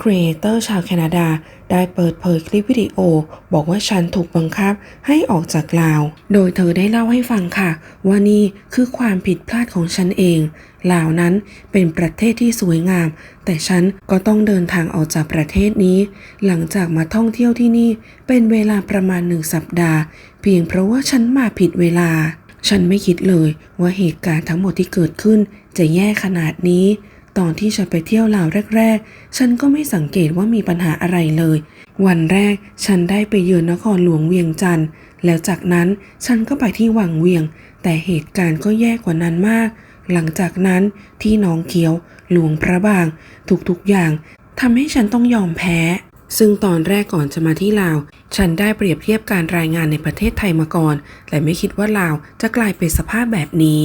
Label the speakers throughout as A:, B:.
A: ครีเอเตอร์ชาวแคนาดา ได้เปิดเผยคลิปวิดีโอ บอกว่าฉันถูกบังคับให้ออกจากลาว โดยเธอได้เล่าให้ฟังค่ะ ว่านี่คือความผิดพลาดของฉันเอง ลาวนั้นเป็นประเทศที่สวยงาม แต่ฉันก็ต้องเดินทางออกจากประเทศนี้ หลังจากมาท่องเที่ยวที่นี่ เป็นเวลาประมาณหนึ่งสัปดาห์ เพียงเพราะว่าฉันมาผิดเวลา ฉันไม่คิดเลยว่าเหตุการณ์ทั้งหมดที่เกิดขึ้นจะแย่ขนาดนี้ ตอนที่ฉันไปเที่ยวลาวแรก ๆ ฉันก็ไม่สังเกตว่ามีปัญหาอะไรเลย วันแรกฉันได้ไปเยือนนครหลวงเวียงจันทร์ แล้วจากนั้นฉันก็ไปที่วังเวียง แต่เหตุการณ์ก็แย่กว่านั้นมาก หลังจากนั้นที่หน้องเขียว หลวงพระบาง ทุกๆอย่างทำให้ฉันต้องยอมแพ้ ซึ่งตอนแรกก่อนจะมาที่ลาว ฉันได้เปรียบเทียบการรายงานในประเทศไทยมาก่อน แต่ไม่คิดว่าลาวจะกลายเป็นสภาพแบบนี้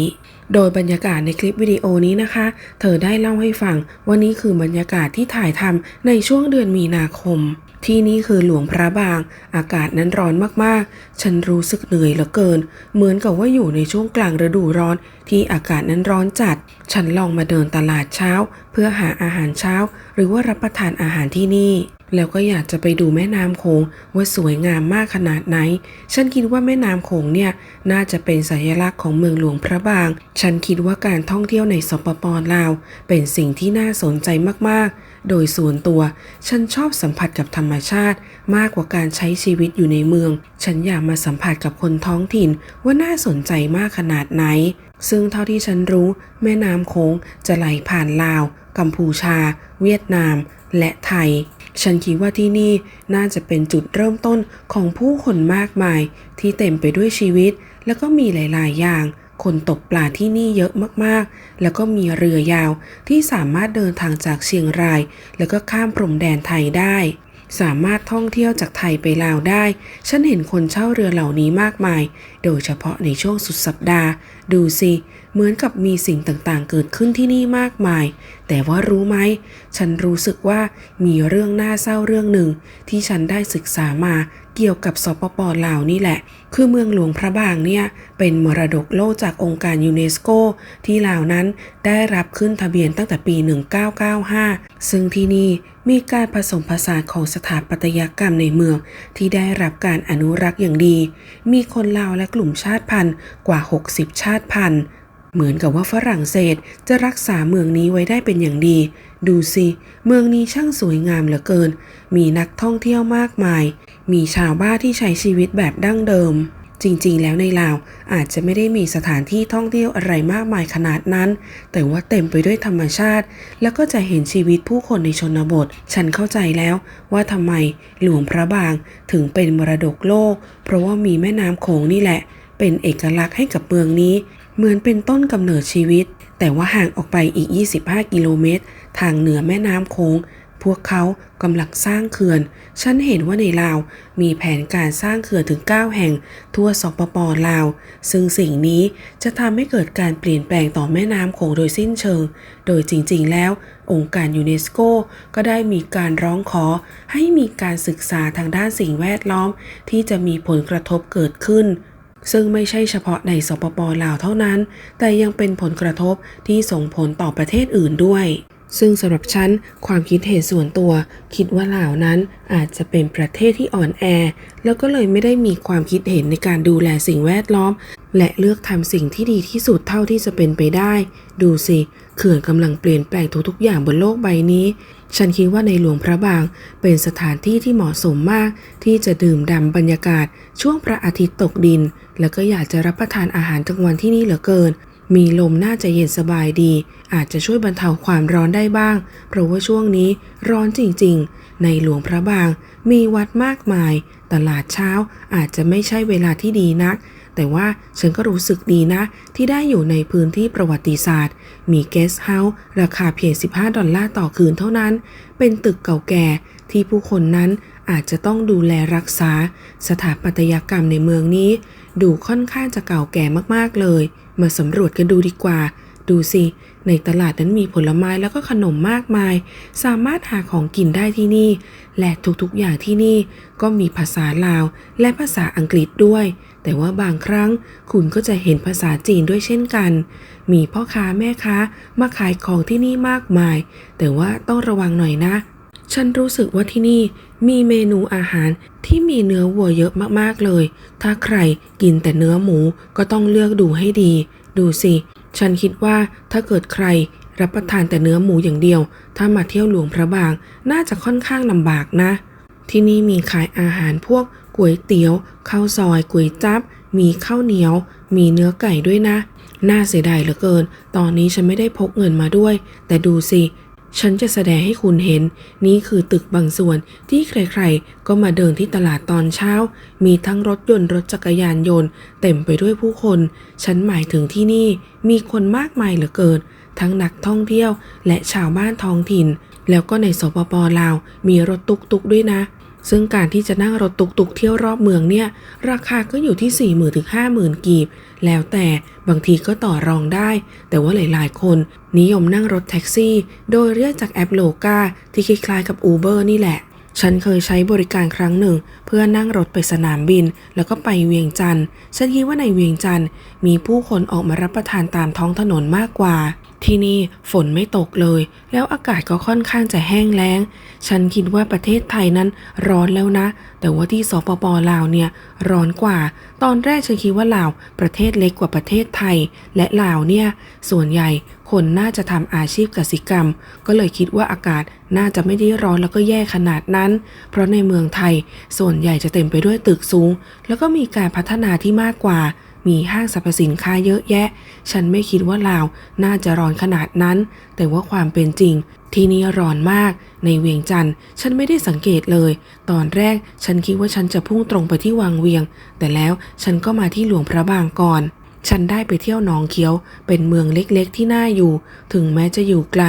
A: โดยบรรยากาศในคลิปวิดีโอนี้นะคะ เธอได้เล่าให้ฟังว่านี่คือบรรยากาศที่ถ่ายทำในช่วงเดือนมีนาคม ที่นี่คือหลวงพระบาง อากาศนั้นร้อนมากๆ ฉันรู้สึกเหนื่อยเหลือเกิน เหมือนกับว่าอยู่ในช่วงกลางฤดูร้อนที่อากาศนั้นร้อนจัด ฉันลองมาเดินตลาดเช้า เพื่อหาอาหารเช้า หรือว่ารับประทานอาหารที่นี่ แล้วก็อยากจะไปดูแม่น้ำโขงว่าสวยงามมากขนาดไหน ฉันคิดว่าแม่น้ำโขงเนี่ยน่าจะเป็นสัญลักษณ์ของเมืองหลวงพระบาง ฉันคิดว่าการท่องเที่ยวในสปปลาวเป็นสิ่งที่น่าสนใจมากๆ โดยส่วนตัว ฉันชอบสัมผัสกับธรรมชาติ มากกว่าการใช้ชีวิตอยู่ในเมือง ฉันอยากมาสัมผัสกับคนท้องถิ่นว่าน่าสนใจมากขนาดไหน ซึ่งเท่าที่ฉันรู้ แม่น้ำโขงจะไหลผ่านลาว กัมพูชา เวียดนาม และไทย ฉันคิดว่าที่นี่น่าจะเป็นจุดเริ่มต้นของผู้คนมากมาย ที่เต็มไปด้วยชีวิต แล้วก็มีหลาย ๆ อย่าง คนตกปลาที่นี่เยอะมากๆ แล้วก็มีเรือยาวที่สามารถเดินทางจากเชียงราย แล้วก็ข้ามพรมแดนไทยได้ สามารถท่องเที่ยวจากไทยไปลาวได้ ฉันเห็นคนเช่าเรือเหล่านี้มากมาย โดยเฉพาะในช่วงสุดสัปดาห์ ดูสิเหมือนกับมีสิ่งต่างๆ เกิดขึ้นที่นี่มากมาย แต่ว่ารู้ไหม ฉันรู้สึกว่ามีเรื่องน่าเศร้าเรื่องหนึ่งที่ฉันได้ศึกษามาเกี่ยวกับสปปลาวนี่แหละ คือเมืองหลวงพระบางเนี่ย เป็นมรดกโลกจากองค์การยูเนสโก ที่ลาวนั้นได้รับขึ้นทะเบียนตั้งแต่ปี 1995 ซึ่งที่นี่มีการผสมผสานของสถาปัตยกรรมในเมือง ที่ได้รับการอนุรักษ์อย่างดี มีคนลาวและกลุ่มชาติพันธุ์กว่า 60 ชาติพันธุ์เหมือนกับว่าฝรั่งเศสจะรักษาเมืองนี้ไว้ได้เป็นอย่างดี ดูสิ เมืองนี้ช่างสวยงามเหลือเกิน มีนักท่องเที่ยวมากมาย มีชาวบ้านที่ใช้ชีวิตแบบดั้งเดิม จริงๆ แล้วในลาวอาจจะไม่ได้มีสถานที่ท่องเที่ยวอะไรมากมายขนาดนั้น แต่ว่าเต็มไปด้วยธรรมชาติ แล้วก็จะเห็นชีวิตผู้คนในชนบท ฉันเข้าใจแล้วว่าทำไมหลวงพระบางถึงเป็นมรดกโลก เพราะว่ามีแม่น้ำโขงนี่แหละ เป็นเอกลักษณ์ให้กับเมืองนี้ เหมือนเป็นต้นกำเนิดชีวิต แต่ว่าห่างออกไปอีก 25 กิโลเมตร ทางเหนือแม่น้ำโขงพวกเขากำลังสร้างเขื่อน ฉันเห็นว่าในลาวมีแผนการสร้างเขื่อนถึง 9 แห่ง ทั่วสปปลาว ซึ่งสิ่งนี้จะทำให้เกิดการเปลี่ยนแปลงต่อแม่น้ำโขงโดยสิ้นเชิง โดยจริงๆ แล้ว องค์การยูเนสโกก็ได้มีการร้องขอ ให้มีการศึกษาทางด้านสิ่งแวดล้อม ที่จะมีผลกระทบเกิดขึ้นซึ่งไม่ใช่เฉพาะในสปปลาวเท่านั้น แต่ยังเป็นผลกระทบที่ส่งผลต่อประเทศอื่นด้วย ซึ่งสำหรับฉันความคิดเห็นส่วนตัว คิดว่าลาวนั้นอาจจะเป็นประเทศที่อ่อนแอ แล้วก็เลยไม่ได้มีความคิดเห็นในการดูแลสิ่งแวดล้อม และเลือกทำสิ่งที่ดีที่สุดเท่าที่จะเป็นไปได้ ดูสิเขื่อนกำลังเปลี่ยนแปลงทุกๆอย่างบนโลกใบนี้ ฉันคิดว่าในหลวงพระบาง เป็นสถานที่ที่เหมาะสมมาก ที่จะดื่มด่ำบรรยากาศ ช่วงพระอาทิตย์ตกดิน แล้วก็อยากจะรับประทานอาหารกลางวันที่นี่เหลือเกิน มีลมน่าจะเย็นสบายดี อาจจะช่วยบรรเทาความร้อนได้บ้าง เพราะว่าช่วงนี้ร้อนจริงๆ ในหลวงพระบาง มีวัดมากมาย ตลาดเช้าอาจจะไม่ใช่เวลาที่ดีนัก แต่ว่าฉันก็รู้สึกดีนะ ที่ได้อยู่ในพื้นที่ประวัติศาสตร์ มีเกสเฮาส์ราคาเพียง 15 ดอลลาร์ต่อคืนเท่านั้น เป็นตึกเก่าแก่ที่ผู้คนนั้นอาจจะต้องดูแลรักษา สถาปัตยกรรมในเมืองนี้ ดูค่อนข้างจะเก่าแก่มากๆเลย มาสำรวจกันดูดีกว่า ดูสิ ในตลาดนั้นมีผลไม้แล้วก็ขนมมากมาย สามารถหาของกินได้ที่นี่ และทุกๆอย่างที่นี่ก็มีภาษาลาวและภาษาอังกฤษด้วย แต่ว่าบางครั้งคุณก็จะเห็นภาษาจีนด้วยเช่นกัน มีพ่อค้าแม่ค้ามาขายของที่นี่มากมาย แต่ว่าต้องระวังหน่อยนะ ฉันรู้สึกว่าที่นี่มีเมนูอาหารที่มีเนื้อวัวเยอะมากๆเลย ถ้าใครกินแต่เนื้อหมูก็ต้องเลือกดูให้ดี ดูสิ ฉันคิดว่าถ้าเกิดใครรับประทานแต่เนื้อหมูอย่างเดียว ถ้ามาเที่ยวหลวงพระบาง น่าจะค่อนข้างลำบากนะ ที่นี่มีขายอาหารพวกก๋วยเตี๋ยวข้าวซอยก๋วยจับ มีข้าวเหนียว มีเนื้อไก่ด้วยนะ น่าเสียดายเหลือเกิน ตอนนี้ฉันไม่ได้พกเงินมาด้วย แต่ดูสิ ฉันจะแสดงให้คุณเห็น นี่คือตึกบางส่วนที่ใครๆ ก็มาเดินที่ตลาดตอนเช้า มีทั้งรถยนต์รถจักรยานยนต์ เต็มไปด้วยผู้คน ฉันหมายถึงที่นี่มีคนมากมายเหลือเกิน ทั้งนักท่องเที่ยวและชาวบ้านท้องถิ่น แล้วก็ในสปปลาวมีรถตุกตุกๆด้วยนะ ซึ่งการที่จะนั่งรถตุกตุกๆเที่ยวรอบเมืองเนี่ย ราคาก็อยู่ที่ 4 0,000ถึง50,000 กีบ แล้วแต่บางทีก็ต่อรองได้ แต่ว่าหลายๆ คน นิยมนั่งรถแท็กซี่ โดยเรียกจากแอปโลกาที่คล้ายๆกับ Uber นี่แหละ ฉันเคยใช้บริการครั้งหนึ่ง เพื่อนั่งรถไปสนามบิน แล้วก็ไปเวียงจันทร์ฉันคิดว่าในเวียงจันทร์มีผู้คนออกมารับประทานตามท้องถนนมากกว่า ที่นี่ฝนไม่ตกเลย แล้วอากาศก็ค่อนข้างจะแห้งแล้ง ฉันคิดว่าประเทศไทยนั้นร้อนแล้วนะ แต่ว่าที่สปปลาวเนี่ยร้อนกว่า ตอนแรกฉันคิดว่าลาวประเทศเล็กกว่าประเทศไทย และลาวเนี่ยส่วนใหญ่คนน่าจะทำอาชีพกสิกรรม ก็เลยคิดว่าอากาศน่าจะไม่ได้ร้อนแล้วก็แย่ขนาดนั้น เพราะในเมืองไทยส่วนใหญ่จะเต็มไปด้วยตึกสูง แล้วก็มีการพัฒนาที่มากกว่า มีห้างสรรพสินค้าเยอะแยะ ฉันไม่คิดว่าลาวน่าจะร้อนขนาดนั้น แต่ว่าความเป็นจริง ที่นี่ร้อนมาก ในเวียงจันทร์ฉันไม่ได้สังเกตเลย ตอนแรกฉันคิดว่าฉันจะพุ่งตรงไปที่วังเวียง แต่แล้วฉันก็มาที่หลวงพระบางก่อน ฉันได้ไปเที่ยวหนองเขียว เป็นเมืองเล็กๆ ที่น่าอยู่ ถึงแม้จะอยู่ไกล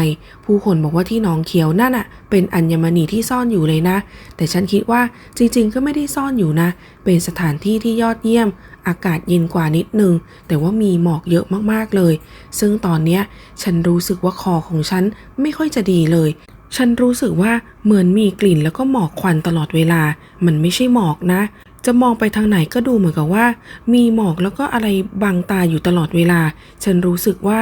A: ผู้คนบอกว่าที่หนองเขียวนั่นอะเป็นอัญมณีที่ซ่อนอยู่เลยนะ แต่ฉันคิดว่าจริงๆ ก็ไม่ได้ซ่อนอยู่นะ เป็นสถานที่ที่ยอดเยี่ยม อากาศเย็นกว่านิดนึง แต่ว่ามีหมอกเยอะมากๆเลย ซึ่งตอนเนี้ยฉันรู้สึกว่าคอของฉันไม่ค่อยจะดีเลยฉันรู้สึกว่าเหมือนมีกลิ่นแล้วก็หมอกควันตลอดเวลา มันไม่ใช่หมอกนะ จะมองไปทางไหนก็ดูเหมือนกับว่า มีหมอกแล้วก็อะไรบังตาอยู่ตลอดเวลา ฉันรู้สึกว่า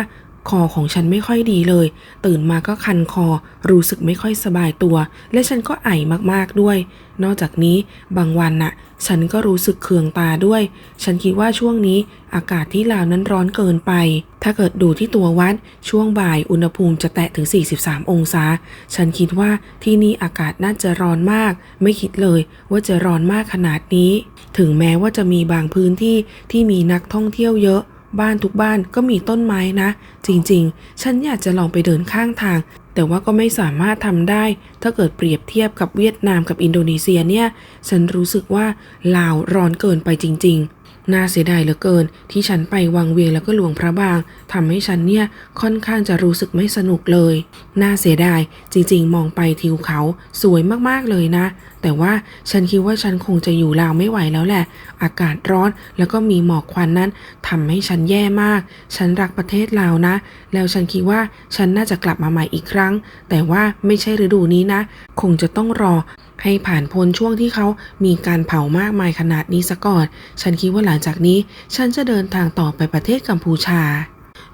A: คอของฉันไม่ค่อยดีเลย ตื่นมาก็คันคอ รู้สึกไม่ค่อยสบายตัว และฉันก็ไอมากๆด้วย นอกจากนี้บางวันน่ะ ฉันก็รู้สึกเคืองตาด้วย ฉันคิดว่าช่วงนี้อากาศที่ลาวนั้นร้อนเกินไป ถ้าเกิดดูที่ตัววัด ช่วงบ่ายอุณหภูมิจะแตะถึง 43 องศา ฉันคิดว่าที่นี่อากาศน่าจะร้อนมาก ไม่คิดเลยว่าจะร้อนมากขนาดนี้ ถึงแม้ว่าจะมีบางพื้นที่ที่มีนักท่องเที่ยวเยอะ บ้านทุกบ้านก็มีต้นไม้นะ จริงๆ ฉันอยากจะลองไปเดินข้างทาง แต่ว่าก็ไม่สามารถทำได้ ถ้าเกิดเปรียบเทียบกับเวียดนามกับอินโดนีเซียเนี่ย ฉันรู้สึกว่าลาวร้อนเกินไปจริง ๆ น่าเสียดายเหลือเกิน ที่ฉันไปวังเวียงแล้วก็หลวงพระบางทำให้ฉันเนี่ยค่อนข้างจะรู้สึกไม่สนุกเลย น่าเสียดายจริงๆ มองไปทิวเขาสวยมากๆเลยนะ แต่ว่าฉันคิดว่าฉันคงจะอยู่ลาวไม่ไหวแล้วแหละ อากาศร้อนแล้วก็มีหมอกควันนั้นทำให้ฉันแย่มาก ฉันรักประเทศลาวนะ แล้วฉันคิดว่าฉันน่าจะกลับมาใหม่อีกครั้ง แต่ว่าไม่ใช่ฤดูนี้นะ คงจะต้องรอ ให้ผ่านพ้นช่วงที่เขามีการเผามากมายขนาดนี้ซะก่อน ฉันคิดว่าหลังจากนี้ ฉันจะเดินทางต่อไปประเทศกัมพูชา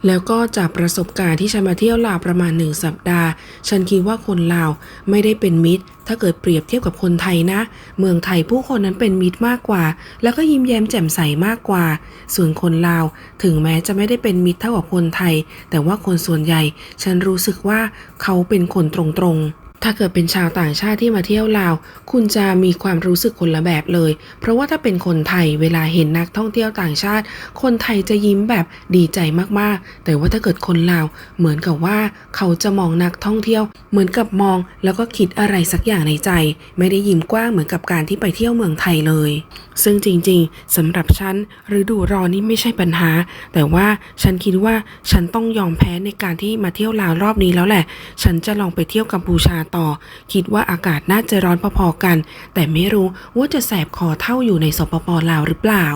A: แล้วก็จากประสบการณ์ที่ฉันมาเที่ยวลาวประมาณหนึ่งสัปดาห์ ฉันคิดว่าคนลาวไม่ได้เป็นมิตร ถ้าเกิดเปรียบเทียบกับคนไทยนะ เมืองไทยผู้คนนั้นเป็นมิตรมากกว่า แล้วก็ยิ้มแย้มแจ่มใสมากกว่า ส่วนคนลาวถึงแม้จะไม่ได้เป็นมิตรเท่ากับคนไทย แต่ว่าคนส่วนใหญ่ ฉันรู้สึกว่าเขาเป็นคนตรงๆ ถ้าเกิดเป็นชาวต่างชาติที่มาเที่ยวลาว คุณจะมีความรู้สึกคนละแบบเลย เพราะว่าถ้าเป็นคนไทยเวลาเห็นนักท่องเที่ยวต่างชาติ คนไทยจะยิ้มแบบดีใจมากๆ แต่ว่าถ้าเกิดคนลาว เหมือนกับว่าเขาจะมองนักท่องเที่ยว เหมือนกับมอง แล้วก็คิดอะไรสักอย่างในใจ ไม่ได้ยิ้มกว้างเหมือนกับการที่ไปเที่ยวเมืองไทยเลย ซึ่งจริงๆสำหรับฉันฤดูร้อนนี่ไม่ใช่ปัญหา แต่ว่าฉันคิดว่าฉันต้องยอมแพ้ในการที่มาเที่ยวลาวรอบนี้แล้วแหละ ฉันจะลองไปเที่ยวกัมพูชาต่อ คิดว่าอากาศน่าจะร้อนพอๆกัน แต่ไม่รู้ว่าจะแสบคอเท่าอยู่ในสปปลาวหรือเปล่า